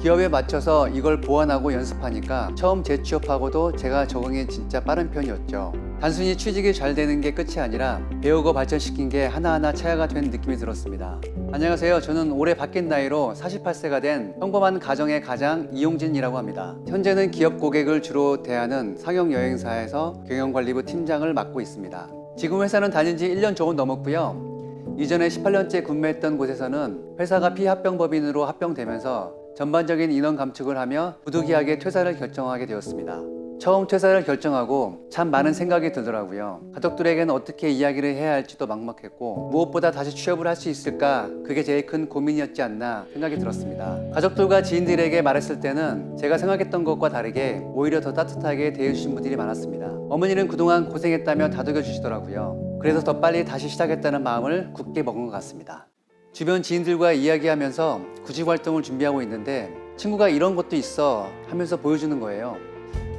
기업에 맞춰서 이걸 보완하고 연습하니까 처음 재취업하고도 제가 적응이 진짜 빠른 편이었죠. 단순히 취직이 잘 되는 게 끝이 아니라 배우고 발전시킨 게 하나하나 차야가 된 느낌이 들었습니다. 안녕하세요. 저는 올해 바뀐 나이로 48세가 된 평범한 가정의 가장 이용진이라고 합니다. 현재는 기업 고객을 주로 대하는 상용 여행사에서 경영관리부 팀장을 맡고 있습니다. 지금 회사는 다닌 지 1년 조금 넘었고요. 이전에 18년째 근무했던 곳에서는 회사가 피합병법인으로 합병되면서 전반적인 인원 감축을 하며 부득이하게 퇴사를 결정하게 되었습니다. 처음 퇴사를 결정하고 참 많은 생각이 들더라고요. 가족들에게는 어떻게 이야기를 해야 할지도 막막했고 무엇보다 다시 취업을 할 수 있을까 그게 제일 큰 고민이었지 않나 생각이 들었습니다. 가족들과 지인들에게 말했을 때는 제가 생각했던 것과 다르게 오히려 더 따뜻하게 대해주신 분들이 많았습니다. 어머니는 그동안 고생했다며 다독여 주시더라고요. 그래서 더 빨리 다시 시작했다는 마음을 굳게 먹은 것 같습니다. 주변 지인들과 이야기하면서 구직 활동을 준비하고 있는데 친구가 이런 것도 있어 하면서 보여주는 거예요.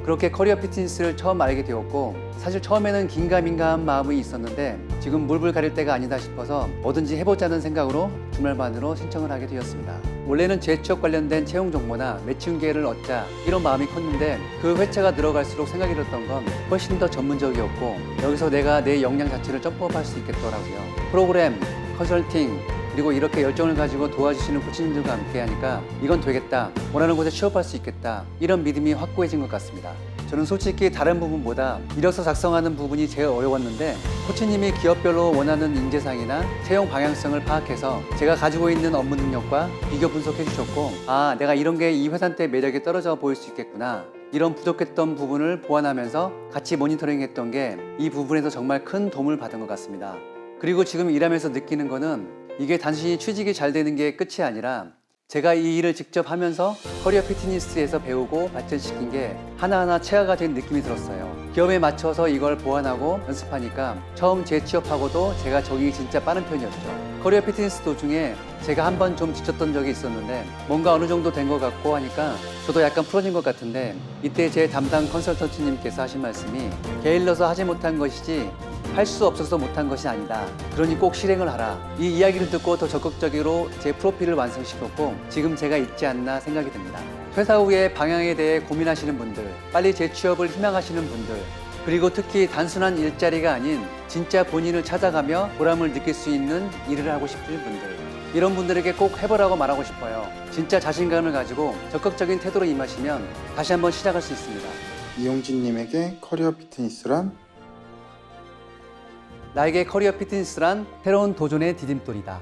그렇게 커리어 피트니스를 처음 알게 되었고 사실 처음에는 긴가민가한 마음이 있었는데 지금 물불 가릴 때가 아니다 싶어서 뭐든지 해보자는 생각으로 주말반으로 신청을 하게 되었습니다. 원래는 재취업 관련된 채용 정보나 매칭 기회를 얻자 이런 마음이 컸는데 그 회차가 늘어갈수록 생각이 들었던 건 훨씬 더 전문적이었고 여기서 내가 내 역량 자체를 점프업할 수 있겠더라고요. 프로그램, 컨설팅, 그리고 이렇게 열정을 가지고 도와주시는 코치님들과 함께 하니까 이건 되겠다. 원하는 곳에 취업할 수 있겠다. 이런 믿음이 확고해진 것 같습니다. 저는 솔직히 다른 부분보다 이력서 작성하는 부분이 제일 어려웠는데 코치님이 기업별로 원하는 인재상이나 채용 방향성을 파악해서 제가 가지고 있는 업무 능력과 비교 분석해 주셨고 아 내가 이런 게 이 회사한테 매력이 떨어져 보일 수 있겠구나 이런 부족했던 부분을 보완하면서 같이 모니터링 했던 게 이 부분에서 정말 큰 도움을 받은 것 같습니다. 그리고 지금 일하면서 느끼는 거는 이게 단순히 취직이 잘 되는 게 끝이 아니라 제가 이 일을 직접 하면서 커리어 피트니스에서 배우고 발전시킨 게 하나하나 체화가 된 느낌이 들었어요. 기업에 맞춰서 이걸 보완하고 연습하니까 처음 재취업하고도 제가 적응이 진짜 빠른 편이었죠. 커리어 피트니스 도중에 제가 한 번 좀 지쳤던 적이 있었는데 뭔가 어느 정도 된 것 같고 하니까 저도 약간 풀어진 것 같은데 이때 제 담당 컨설턴트님께서 하신 말씀이 게을러서 하지 못한 것이지 할 수 없어서 못한 것이 아니다. 그러니 꼭 실행을 하라. 이 이야기를 듣고 더 적극적으로 제 프로필을 완성시켰고 지금 제가 있지 않나 생각이 듭니다. 퇴사 후에 방향에 대해 고민하시는 분들, 빨리 재취업을 희망하시는 분들, 그리고 특히 단순한 일자리가 아닌 진짜 본인을 찾아가며 보람을 느낄 수 있는 일을 하고 싶은 분들, 이런 분들에게 꼭 해보라고 말하고 싶어요. 진짜 자신감을 가지고 적극적인 태도로 임하시면 다시 한번 시작할 수 있습니다. 이용진님에게 커리어 피트니스란 나에게 커리어 피트니스란 새로운 도전의 디딤돌이다.